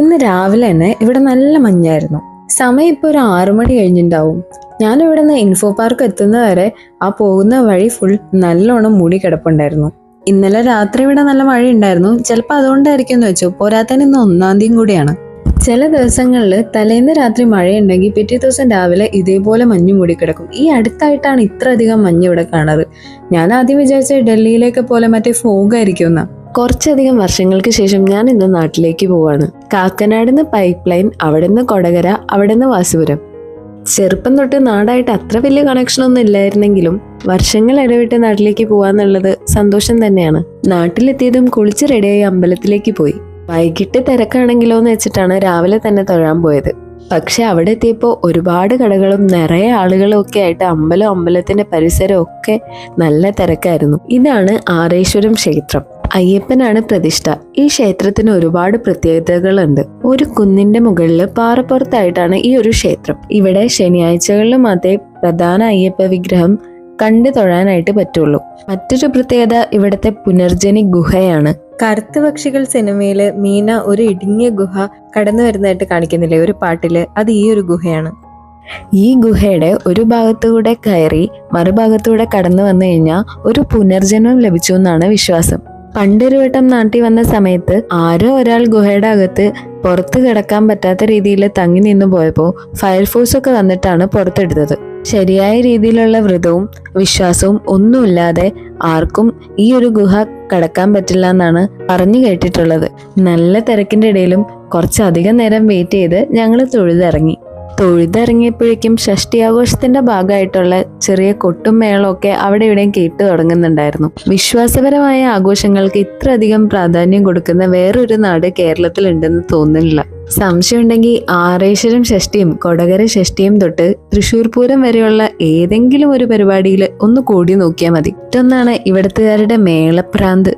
ഇന്ന് രാവിലെ തന്നെ ഇവിടെ നല്ല മഞ്ഞായിരുന്നു. സമയം ഇപ്പോൾ ഒരു ആറു മണി കഴിഞ്ഞിട്ടുണ്ടാവും ഞാൻ ഇവിടെ നിന്ന് ഇൻഫോ പാർക്ക് എത്തുന്നവരെ ആ പോകുന്ന വഴി ഫുൾ നല്ലോണം മൂടി കിടപ്പുണ്ടായിരുന്നു. ഇന്നലെ രാത്രി ഇവിടെ നല്ല മഴ ഉണ്ടായിരുന്നു ചിലപ്പോൾ അതുകൊണ്ടായിരിക്കും എന്ന് വെച്ചു. പോരാത്തതിന് ഇന്ന് ഒന്നാം തീയതി കൂടിയാണ്. ചില ദിവസങ്ങളിൽ തലേന്ന് രാത്രി മഴയുണ്ടെങ്കിൽ പിറ്റേ ദിവസം രാവിലെ ഇതേപോലെ മഞ്ഞ് മൂടിക്കിടക്കും ഈ അടുത്തായിട്ടാണ് ഇത്ര അധികം മഞ്ഞ് ഇവിടെ കാണാറ്. ഞാൻ ആദ്യം വിചാരിച്ചത് ഡൽഹിയിലേക്ക് പോലെ മറ്റേ ഫോഗ് ആയിരിക്കും കുറച്ചധികം വർഷങ്ങൾക്ക് ശേഷം ഞാൻ ഇന്ന് നാട്ടിലേക്ക് പോവാണ്. കാക്കനാട് നിന്ന് പൈപ്പ് ലൈൻ അവിടെ നിന്ന് കൊടകര അവിടെ നിന്ന് വാസുപുരം. ചെറുപ്പം തൊട്ട് നാടായിട്ട് അത്ര വലിയ കണക്ഷൻ ഒന്നും ഇല്ലായിരുന്നെങ്കിലും വർഷങ്ങൾ ഇടവിട്ട് നാട്ടിലേക്ക് പോവാന്നുള്ളത് സന്തോഷം തന്നെയാണ്. നാട്ടിലെത്തിയതും കുളിച്ച് റെഡിയായി അമ്പലത്തിലേക്ക് പോയി. വൈകിട്ട് തിരക്കാണെങ്കിലോ എന്ന് വെച്ചിട്ടാണ് രാവിലെ തന്നെ തൊഴാൻ പോയത്. പക്ഷെ അവിടെ എത്തിയപ്പോൾ ഒരുപാട് കടകളും നിറയെ ആളുകളും ഒക്കെ ആയിട്ട് അമ്പലം അമ്പലത്തിന്റെ പരിസരം ഒക്കെ നല്ല തിരക്കായിരുന്നു. ഇതാണ് ആറേശ്വരം ക്ഷേത്രം. അയ്യപ്പനാണ് പ്രതിഷ്ഠ. ഈ ക്ഷേത്രത്തിന് ഒരുപാട് പ്രത്യേകതകളുണ്ട്. ഒരു കുന്നിന്റെ മുകളിൽ പാറപ്പുറത്തായിട്ടാണ് ഈ ഒരു ക്ഷേത്രം. ഇവിടെ ശനിയാഴ്ചകളിൽ മാത്രമേ പ്രധാന അയ്യപ്പ വിഗ്രഹം കണ്ടു തൊഴാനായിട്ട് പറ്റുള്ളൂ. മറ്റൊരു പ്രത്യേകത ഇവിടുത്തെ പുനർജനി ഗുഹയാണ്. കറുത്ത പക്ഷികൾ സിനിമയിൽ മീന ഒരു ഇടുങ്ങിയ ഗുഹ കടന്നു വരുന്നതായിട്ട് കാണിക്കുന്നില്ലേ? ഒരു പാട്ടിൽ അത് ഈ ഒരു ഗുഹയാണ്. ഈ ഗുഹയുടെ ഒരു ഭാഗത്തൂടെ കയറി മറുഭാഗത്തൂടെ കടന്നു വന്നു കഴിഞ്ഞാൽ ഒരു പുനർജന്മം ലഭിച്ചു എന്നാണ് വിശ്വാസം. പണ്ടൊരു വട്ടം നാട്ടിൽ വന്ന സമയത്ത് ആരോ ഒരാൾ ഗുഹയുടെ അകത്ത് പുറത്ത് കിടക്കാൻ പറ്റാത്ത രീതിയിൽ തങ്ങി നിന്ന് പോയപ്പോൾ ഫയർഫോഴ്സ് ഒക്കെ വന്നിട്ടാണ് പുറത്തെടുത്തത്. ശരിയായ രീതിയിലുള്ള വ്രതവും വിശ്വാസവും ഒന്നുമില്ലാതെ ആർക്കും ഈ ഒരു ഗുഹ കടക്കാൻ പറ്റില്ല എന്നാണ് പറഞ്ഞു കേട്ടിട്ടുള്ളത്. നല്ല തിരക്കിന്റെ ഇടയിലും കുറച്ചധികം നേരം വെയിറ്റ് ചെയ്ത് ഞങ്ങൾ തൊഴുതിറങ്ങി. തൊഴുതിറങ്ങിയപ്പോഴേക്കും ഷഷ്ടി ആഘോഷത്തിന്റെ ഭാഗമായിട്ടുള്ള ചെറിയ കൊട്ടും മേളമൊക്കെ അവിടെ ഇവിടെയും കേട്ടു തുടങ്ങുന്നുണ്ടായിരുന്നു. വിശ്വാസപരമായ ആഘോഷങ്ങൾക്ക് ഇത്രയധികം പ്രാധാന്യം കൊടുക്കുന്ന വേറൊരു നാട് കേരളത്തിൽ ഉണ്ടെന്ന് തോന്നുന്നില്ല. സംശയമുണ്ടെങ്കിൽ ആറേശ്വരം ഷഷ്ടിയും കൊടകര ഷഷ്ടിയും തൊട്ട് തൃശ്ശൂർ പൂരം വരെയുള്ള ഏതെങ്കിലും ഒരു പരിപാടിയിൽ ഒന്ന് കൂടി നോക്കിയാൽ മതി. മറ്റൊന്നാണ് ഇവിടത്തുകാരുടെ മേളപ്രാന്ത്.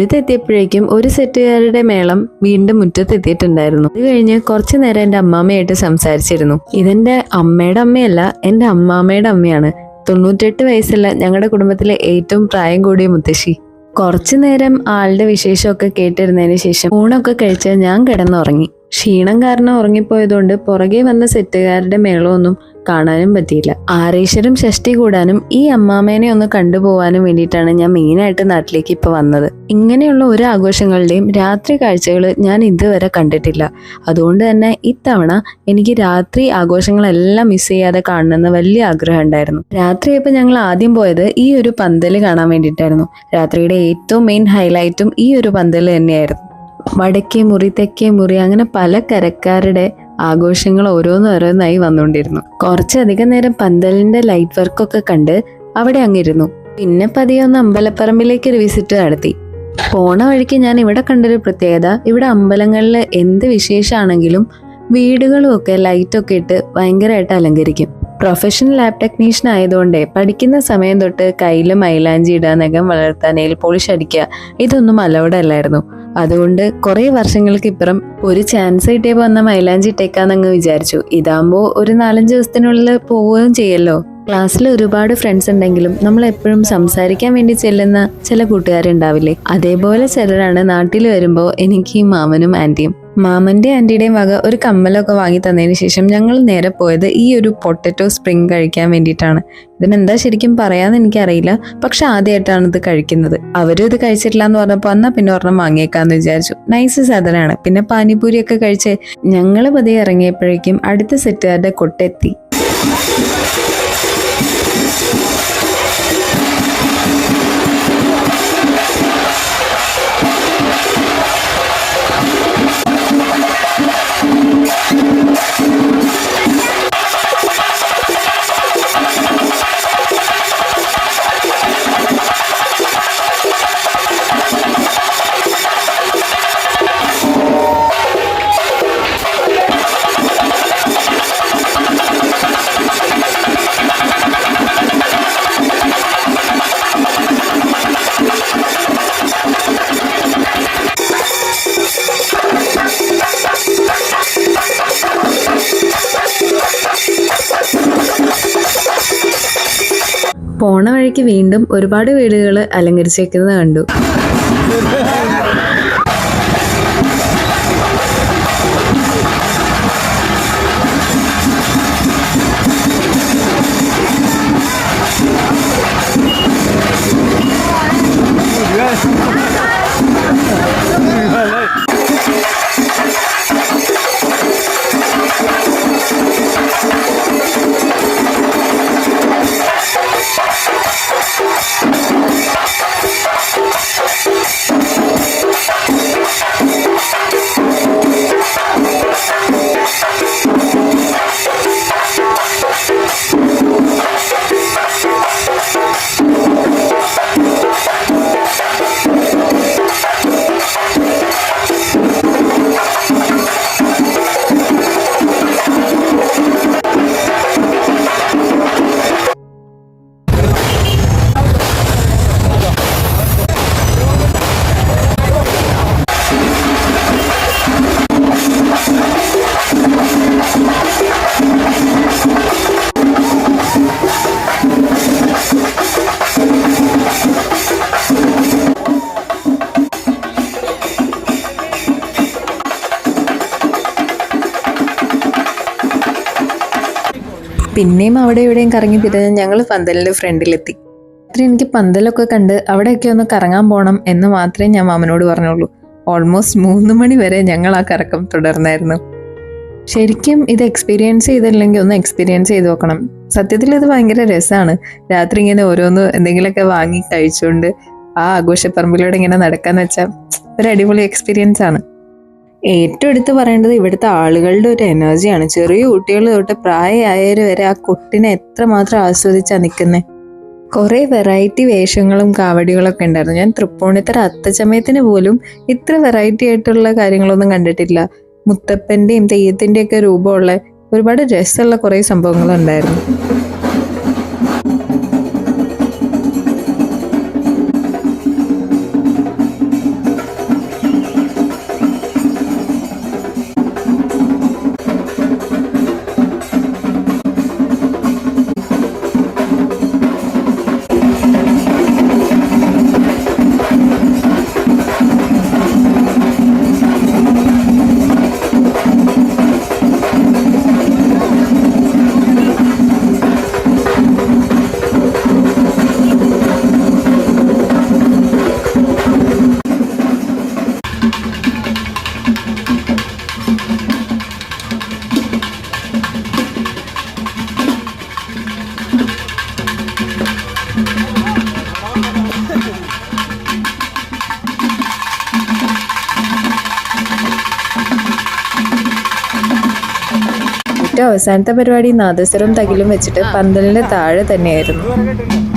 തൊഴുത്തെത്തിയപ്പോഴേക്കും ഒരു സെറ്റുകാരുടെ മേളം വീണ്ടും മുറ്റത്തെത്തിയിട്ടുണ്ടായിരുന്നു. അത് കഴിഞ്ഞ് കുറച്ചു നേരം എന്റെ അമ്മാമ്മയായിട്ട് സംസാരിച്ചിരുന്നു. ഇതെന്റെ അമ്മയുടെ അമ്മയല്ല എന്റെ അമ്മാമ്മയുടെ അമ്മയാണ്. തൊണ്ണൂറ്റെട്ട് വയസ്സുള്ള ഞങ്ങളുടെ കുടുംബത്തിലെ ഏറ്റവും പ്രായം കൂടിയ മുത്തശ്ശി. കുറച്ചു നേരം ആളുടെ വിശേഷമൊക്കെ കേട്ടിരുന്നതിന് ശേഷം ഊണൊക്കെ കഴിച്ച് ഞാൻ കിടന്നുറങ്ങി. ക്ഷീണം കാരണം ഉറങ്ങിപ്പോയതുകൊണ്ട് പുറകെ വന്ന സെറ്റുകാരുടെ മേളമൊന്നും കാണാനും പറ്റിയില്ല. ആരേശ്വരം ഷഷ്ടി കൂടാനും ഈ അമ്മാമേനെ ഒന്ന് കണ്ടുപോവാനും വേണ്ടിയിട്ടാണ് ഞാൻ മെയിനായിട്ട് നാട്ടിലേക്ക് ഇപ്പോൾ വന്നത്. ഇങ്ങനെയുള്ള ഒരു ആഘോഷങ്ങളുടെയും രാത്രി കാഴ്ചകൾ ഞാൻ ഇതുവരെ കണ്ടിട്ടില്ല. അതുകൊണ്ട് തന്നെ ഇത്തവണ എനിക്ക് രാത്രി ആഘോഷങ്ങളെല്ലാം മിസ് ചെയ്യാതെ കാണണമെന്ന് വലിയ ആഗ്രഹം ഉണ്ടായിരുന്നു. രാത്രിയപ്പോൾ ഞങ്ങൾ ആദ്യം പോയത് ഈ ഒരു പന്തൽ കാണാൻ വേണ്ടിയിട്ടായിരുന്നു. രാത്രിയുടെ ഏറ്റവും മെയിൻ ഹൈലൈറ്റും ഈ ഒരു പന്തൽ തന്നെയായിരുന്നു. വടക്കേ മുറി തെക്കേ മുറി അങ്ങനെ പല കരക്കാരുടെ ആഘോഷങ്ങൾ ഓരോന്നോരോന്നായി വന്നുകൊണ്ടിരുന്നു. കുറച്ചധികം നേരം പന്തലിന്റെ ലൈറ്റ് വർക്കൊക്കെ കണ്ട് അവിടെ അങ്ങിരുന്നു. പിന്നെ പതിയെ ഒന്ന് അമ്പലപ്പറമ്പിലേക്ക് ഒരു വിസിറ്റ് നടത്തി. പോണ വഴിക്ക് ഞാൻ ഇവിടെ കണ്ടൊരു പ്രത്യേകത ഇവിടെ അമ്പലങ്ങളിൽ എന്ത് വിശേഷമാണെങ്കിലും വീടുകളും ഒക്കെ ലൈറ്റൊക്കെ ഇട്ട് ഭയങ്കരമായിട്ട് അലങ്കരിക്കും. പ്രൊഫഷണൽ ലാബ് ടെക്നീഷ്യൻ ആയതുകൊണ്ട് പഠിക്കുന്ന സമയം തൊട്ട് കയ്യിൽ മൈലാഞ്ചി ഇടുക നഖം വളർത്താൻ നെയിൽ പോളിഷ് അടിക്കുക ഇതൊന്നും അലൗഡ് അല്ലായിരുന്നു. അതുകൊണ്ട് കുറേ വർഷങ്ങൾക്ക് ഇപ്പുറം ഒരു ചാൻസ് കിട്ടിയപ്പോൾ വന്ന മൈലാഞ്ചി ഇട്ടേക്കാന്നങ്ങ് വിചാരിച്ചു. ഇതാകുമ്പോൾ ഒരു നാലഞ്ച് ദിവസത്തിനുള്ളിൽ പോവുകയും ചെയ്യല്ലോ. ക്ലാസ്സിൽ ഒരുപാട് ഫ്രണ്ട്സ് ഉണ്ടെങ്കിലും നമ്മൾ എപ്പോഴും സംസാരിക്കാൻ വേണ്ടി ചെല്ലുന്ന ചില കൂട്ടുകാരുണ്ടാവില്ലേ? അതേപോലെ ചിലരാണ് നാട്ടിൽ വരുമ്പോൾ എനിക്ക് മാമനും ആന്റിയും മാമന്റെ ആന്റിയുടെയും വക ഒരു കമ്മലൊക്കെ വാങ്ങി തന്നതിന് ശേഷം ഞങ്ങൾ നേരെ പോയത് ഈ ഒരു പൊട്ടറ്റോ സ്പ്രിങ് കഴിക്കാൻ വേണ്ടിയിട്ടാണ്. ഇതിനെന്താ ശരിക്കും പറയാന്ന് എനിക്കറിയില്ല. പക്ഷെ ആദ്യമായിട്ടാണ് ഇത് കഴിക്കുന്നത്. അവരും ഇത് കഴിച്ചിട്ടില്ല എന്ന് പറഞ്ഞപ്പോൾ എന്നാൽ പിന്നെ ഒരെണ്ണം വാങ്ങിയേക്കാന്ന് വിചാരിച്ചു. നൈസ് സാധനമാണ്. പിന്നെ പാനിപൂരിയൊക്കെ കഴിച്ച് ഞങ്ങൾ പതിയെ ഇറങ്ങിയപ്പോഴേക്കും അടുത്ത സെറ്റുകാരുടെ കൊട്ടെത്തി. പോണ വഴിക്ക് വീണ്ടും ഒരുപാട് വീടുകൾ അലങ്കരിച്ചേക്കുന്നത് കണ്ടു. പിന്നെയും അവിടെ ഇവിടെയും കറങ്ങി തിരിഞ്ഞ് ഞങ്ങൾ പന്തലിന്റെ ഫ്രണ്ടിലെത്തി. രാത്രി എനിക്ക് പന്തലൊക്കെ കണ്ട് അവിടെയൊക്കെ ഒന്ന് കറങ്ങാൻ പോകണം എന്ന് മാത്രമേ ഞാൻ മാമനോട് പറഞ്ഞുള്ളൂ. ഓൾമോസ്റ്റ് മൂന്ന് മണി വരെ ഞങ്ങൾ ആ കറക്കം തുടർന്നായിരുന്നു. ശരിക്കും ഇത് എക്സ്പീരിയൻസ് ചെയ്തില്ലെങ്കിൽ ഒന്ന് എക്സ്പീരിയൻസ് ചെയ്ത് നോക്കണം. സത്യത്തിൽ ഇത് ഭയങ്കര രസമാണ്. രാത്രി ഇങ്ങനെ ഓരോന്ന് എന്തെങ്കിലുമൊക്കെ വാങ്ങി കഴിച്ചുകൊണ്ട് ആ ആഘോഷപ്പറമ്പിലൂടെ ഇങ്ങനെ നടക്കാന്ന് വെച്ചാൽ ഒരു അടിപൊളി എക്സ്പീരിയൻസ് ആണ്. ഏറ്റവും എടുത്ത് പറയേണ്ടത് ഇവിടുത്തെ ആളുകളുടെ ഒരു എനർജിയാണ് ചെറിയ കുട്ടികൾ തൊട്ട് പ്രായമായവർ വരെ ആ കൊട്ടിനെ എത്രമാത്രം ആസ്വദിച്ചാണ് നിൽക്കുന്നത് കുറേ വെറൈറ്റി വേഷങ്ങളും കാവടികളൊക്കെ ഉണ്ടായിരുന്നു. ഞാൻ തൃപ്പൂണിത്തറ അത്തച്ചമയത്തിന് പോലും ഇത്ര വെറൈറ്റി ആയിട്ടുള്ള കാര്യങ്ങളൊന്നും കണ്ടിട്ടില്ല. മുത്തപ്പന്റെയും തെയ്യത്തിന്റെയൊക്കെ രൂപമുള്ള ഒരുപാട് രസമുള്ള കുറേ സംഭവങ്ങളുണ്ടായിരുന്നു. അവസാനത്തെ പരിപാടി നാദസ്വരം തകിലും വെച്ചിട്ട് പന്തലിന്റെ താഴെ തന്നെയായിരുന്നു.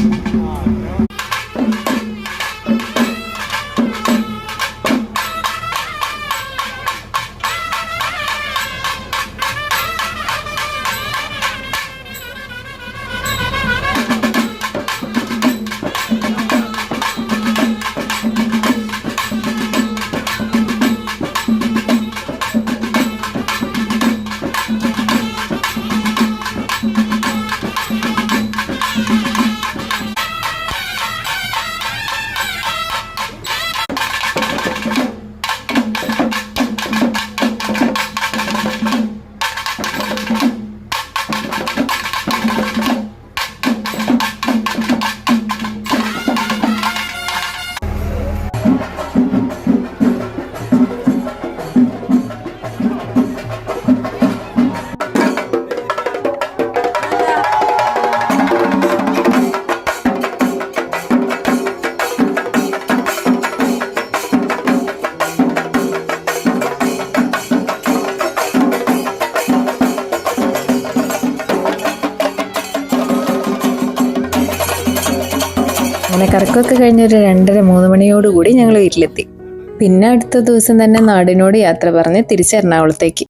അങ്ങനെ കറക്കമൊക്കെ കഴിഞ്ഞൊരു രണ്ടര മൂന്ന് മണിയോടുകൂടി ഞങ്ങൾ വീട്ടിലെത്തി. പിന്നെ അടുത്ത ദിവസം തന്നെ നാടിനോട് യാത്ര പറഞ്ഞ് തിരിച്ച് എറണാകുളത്തേക്ക്.